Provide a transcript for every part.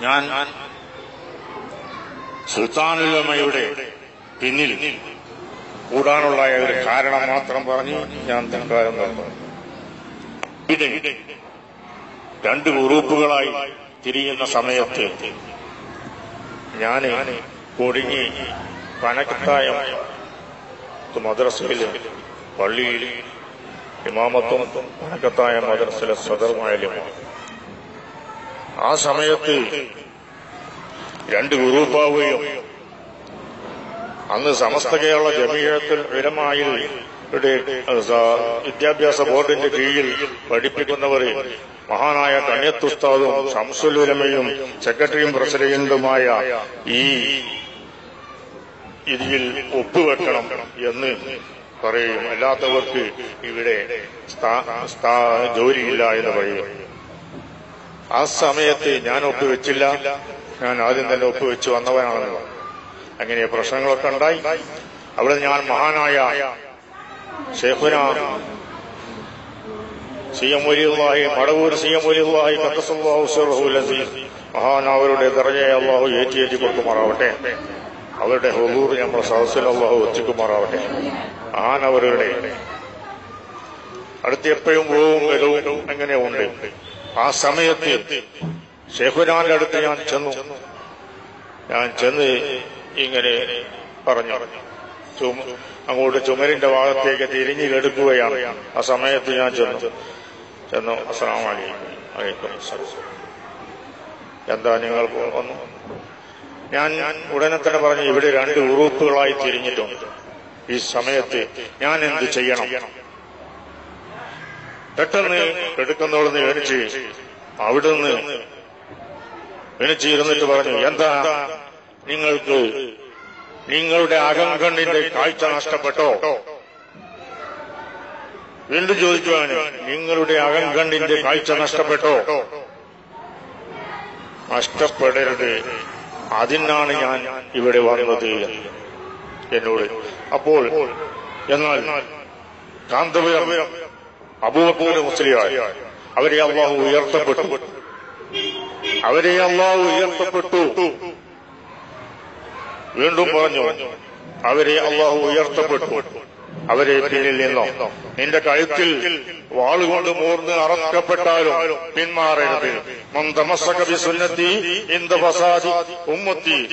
ഞാൻ സുൽത്താനുലമയുടെ പിന്നിൽ കൂടാനുള്ള ഒരു കാരണം മാത്രം പറഞ്ഞു ഞാൻ തൽക്കാലം നടന്നു രണ്ട് ഗ്രൂപ്പുകളായി തിരിയുന്ന സമയത്ത് ഞാൻ കൊടിഞ്ഞി പനക്കത്തായം മദ്രസയിൽ പള്ളിയിൽ ഇമാമത്തും പനക്കത്തായ മദ്രസയിലെ സദർമായാലുമാണ് ആ സമയത്ത് രണ്ട് ഗ്രൂപ്പാവുകയും അന്ന് സമസ്ത കേരള ജമീഴത്തിൽ വിരമായിൽ വിദ്യാഭ്യാസ ബോർഡിന്റെ കീഴിൽ പഠിപ്പിക്കുന്നവർ മഹാനായ കണ്യത്തുസ്താദും ശംസുലുലമയും സെക്രട്ടറിയും പ്രസിഡന്റുമായ ഈ ഇതിൽ ഒപ്പുവെക്കണം എന്ന് പറയും. അല്ലാത്തവർക്ക് ഇവിടെ ജോലിയില്ല എന്ന് പറയും. ആ സമയത്ത് ഞാൻ ഒപ്പുവെച്ചില്ല. ഞാൻ ആദ്യം തന്നെ ഒപ്പുവെച്ചു വന്നവനാണെന്ന് അങ്ങനെ പ്രശ്നങ്ങളൊക്കെ ഉണ്ടായി. അവിടെ ഞാൻ മഹാനായ ഷേഖുന സി എം വലിയുള്ളാഹി മടവൂർ സി എം വലിയുള്ളാഹി ഖദ്ദസല്ലാഹു സിർഹുൽ അസീസ് മഹാനവരുടെ ദർജയെ അള്ളാഹു ഏറ്റിയേറ്റി കൊടുക്കുമാറാവട്ടെ. അവരുടെ ഹുദൂർ നമ്മുടെ സദസ്സിൽ അള്ളാഹു ഒത്തിക്കുമാറാവട്ടെ മഹാനവരുടെ അടുത്ത് എപ്പോഴും പോവും വരവും അങ്ങനെ ഉണ്ട് ആ സമയത്ത് ഷെഹുനാന്റെ അടുത്ത് ഞാൻ ചെന്നു. ഞാൻ ചെന്ന് ഇങ്ങനെ പറഞ്ഞു. അങ്ങോട്ട് ചുമരിന്റെ ഭാഗത്തേക്ക് തിരിഞ്ഞു കെടുക്കുകയാണ്. ആ സമയത്ത് ഞാൻ ചെന്നു. ചെന്നു അസ്സാം വലൈക്കും. എന്താ നിങ്ങൾ വന്നു? ഞാൻ ഉടനെ തന്നെ പറഞ്ഞു ഇവിടെ രണ്ട് ഗ്രൂപ്പുകളായി തിരിഞ്ഞിട്ടുണ്ട്. ഈ സമയത്ത് ഞാൻ എന്ത് ചെയ്യണം? പെട്ടെന്ന് എടുക്കുന്നോളന്ന് എണിച്ച് അവിടുന്ന് എണിച്ചിരുന്നിട്ട് പറഞ്ഞു എന്താ? നിങ്ങൾക്ക് നിങ്ങളുടെ അകംകണ്ണിന്റെ കാഴ്ച നഷ്ടപ്പെട്ടോ? വീണ്ടും ചോദിച്ചു നിങ്ങളുടെ അകംകണ്ണിന്റെ കാഴ്ച നഷ്ടപ്പെട്ടോ? നഷ്ടപ്പെടരുത്. അതിനാണ് ഞാൻ ഇവിടെ വന്നത്. എന്നോട് അപ്പോൾ എന്നാൽ കാന്തപുരം അബൂബക്കൂർ മുസ്ലിയായി. അവരെ അള്ളാഹു ഉയർത്തപ്പെട്ടു. അവരെ അള്ളാഹു ഉയർത്തപ്പെട്ടു. വീണ്ടും പറഞ്ഞു അവരെ അള്ളാഹു ഉയർത്തപ്പെട്ടു. അവരെ പിന്നിൽ നിന്നോ. നിന്റെ കഴുത്തിൽ വാളുകൊണ്ട് മൂർന്ന് അറക്കപ്പെട്ടാലും പിന്മാറരുത്. മന്ദമസകബി സുന്നത്തി ഇന്ദ ഫസാദി ഉമ്മത്തി.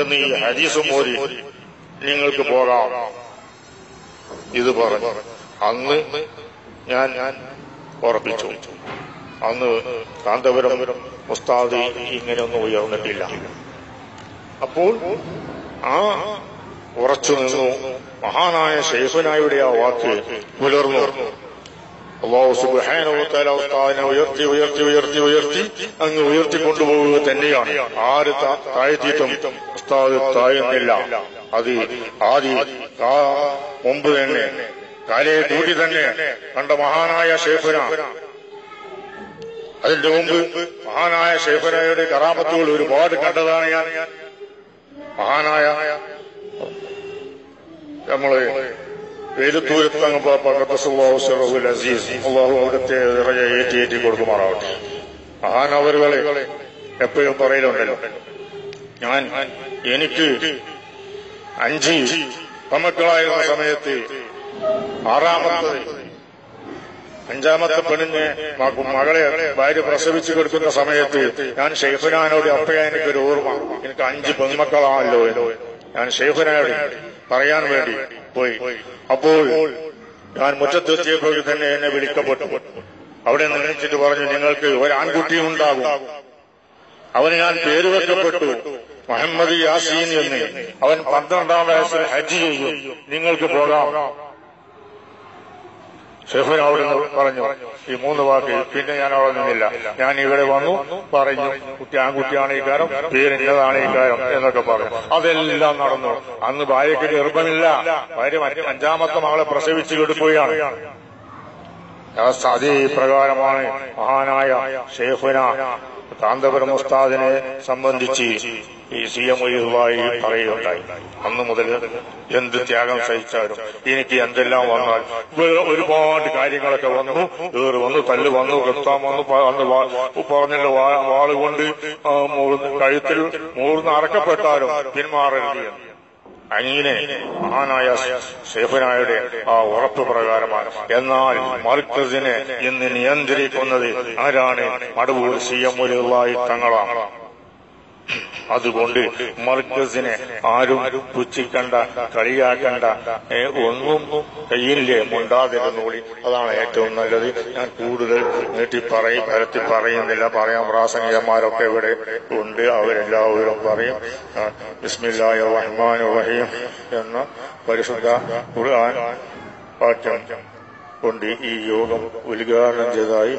എന്ന് ഈ ഹരീസും മോരി നിങ്ങൾക്ക് പോകാം. ഇത് പറഞ്ഞു അന്ന് ഞാൻ ഉറപ്പിച്ചു. അന്ന് കാന്തപുരം മുസ്താദ് ഇങ്ങനെയൊന്നും ഉയർന്നിട്ടില്ല. അപ്പോൾ ആ ഉറച്ചു നിന്നു. മഹാനായ ശേഷനായുടെ ആ വാക്ക് പുലർന്നു അള്ളാഹു ഉയർത്തി ഉയർത്തി ഉയർത്തി ഉയർത്തി അങ്ങ് ഉയർത്തി കൊണ്ടുപോവുക തന്നെയാണ്. ആര് താഴ്ത്തിയിട്ടും ഉസ്താദ് താഴുന്നില്ല. അത് ആദ്യ മുമ്പ് തന്നെ. കാലയെ കൂട്ടി തന്നെ കണ്ട മഹാനായ ശേഖര. അതിന്റെ മുമ്പ് മഹാനായ ശേഖരയുടെ കറാമത്തുകൾ ഒരുപാട് കണ്ടതാണ് ഞാൻ. മഹാനായ നമ്മൾ വേലുത്തൂരത്ത് അങ്ങ് പകത്തസുല്ലാഹു അസീസ് കൊടുക്കുമാറാവട്ടെ. മഹാനവറുകളെ എപ്പോഴും പറയലുണ്ടല്ലോ. ഞാൻ എനിക്ക് അഞ്ച് പമക്കളായിരുന്ന സമയത്ത് ആറാമത്തെ അഞ്ചാമത്തെ പെണ്ണിന് മകളെ ഭാര്യ പ്രസവിച്ചു കൊടുക്കുന്ന സമയത്ത് ഞാൻ ഷെയ്ഫുനാനോട് അപ്പയാ എനിക്കൊരു ഓർമ്മ. എനിക്ക് അഞ്ച് പെൺമക്കളാണല്ലോ ഞാൻ ഷെയ്ഫുനാനോട് പറയാൻ വേണ്ടി പോയി. അപ്പോൾ ഞാൻ മുറ്റത്തെത്തിയപ്പോൾ തന്നെ എന്നെ വിളിക്കപ്പെട്ടു. അവിടെ നിർണയിച്ചിട്ട് പറഞ്ഞു നിങ്ങൾക്ക് ഒരു ആൺകുട്ടിയും ഉണ്ടാകും അവന് ഞാൻ പേര് വെക്കപ്പെട്ടു. മുഹമ്മദ് യാസീൻ എന്ന്. അവൻ പന്ത്രണ്ടാം വയസ്സിൽ ഹജ്ജ് ചെയ്തു. നിങ്ങൾക്ക് പോകാം. ഷെഫിൻ അവിടെ പറഞ്ഞു ഈ മൂന്ന് വാക്ക് പിന്നെ ഞാൻ അവിടെ നിന്നില്ല. ഞാൻ ഇവിടെ വന്നു പറഞ്ഞു കുട്ടി ആൺകുട്ടിയാണ് ഈ കാരം പേരിന്നതാണ് ഈ കാരം എന്നൊക്കെ പറഞ്ഞു. അതെല്ലാം നടന്നു. അന്ന് ഭാര്യയ്ക്ക് ഗർഭമില്ല. ഭാര്യ മറ്റ് അഞ്ചാമത്തെ മകളെ പ്രസവിച്ചു കിട്ടുപോയാണ് അതേ പ്രകാരമാണ്. മഹാനായ ഷേഖുന കാന്തപുരം ഉസ്താദിനെ സംബന്ധിച്ച് ഈ സി എം ഒഴിവായി പറയുകയുണ്ടായി. അന്ന് മുതൽ എന്ത് ത്യാഗം സഹിച്ചാലും എനിക്ക് എന്തെല്ലാം വന്നാൽ ഒരുപാട് കാര്യങ്ങളൊക്കെ വന്നു. ഏറ് വന്നു തല്ല് വന്നു കൃത്താം വന്നു അന്ന് പറഞ്ഞല്ലോ വാളുകൊണ്ട് കഴുത്തിൽ മൂർന്ന് അറക്കപ്പെട്ടാലും പിന്മാറരുത് അങ്ങനെ മഹാനായ ഷെഫനായുടെ ആ ഉറപ്പ് പ്രകാരമാണ്. എന്നാൽ മർക്കസിനെ ഇന്ന് നിയന്ത്രിക്കുന്നത് ആരാണ്? മടവൂർ സി എം ഉലായി തങ്ങളാണ്. അതുകൊണ്ട് മർക്കസിനെ ആരും പുച്ഛിക്കണ്ട കളിയാക്കണ്ട ഒന്നും കയ്യില്ലേ മുണ്ടാതിരുന്നോളി അതാണ് ഏറ്റവും നല്ലത്. ഞാൻ കൂടുതൽ നീട്ടി പറയും പരത്തി പറയുന്നില്ല. പറയാൻ പ്രാസംഗികന്മാരൊക്കെ ഇവിടെ ഉണ്ട്. അവരെല്ലാവരും പറയും ബിസ്മില്ലായ റഹ്മാൻ റഹീം എന്ന പരിശുദ്ധ ഖുർആൻ വാക്യം കൊണ്ട് ഈ യോഗം ഉദ്ഘാടനം ചെയ്തതായി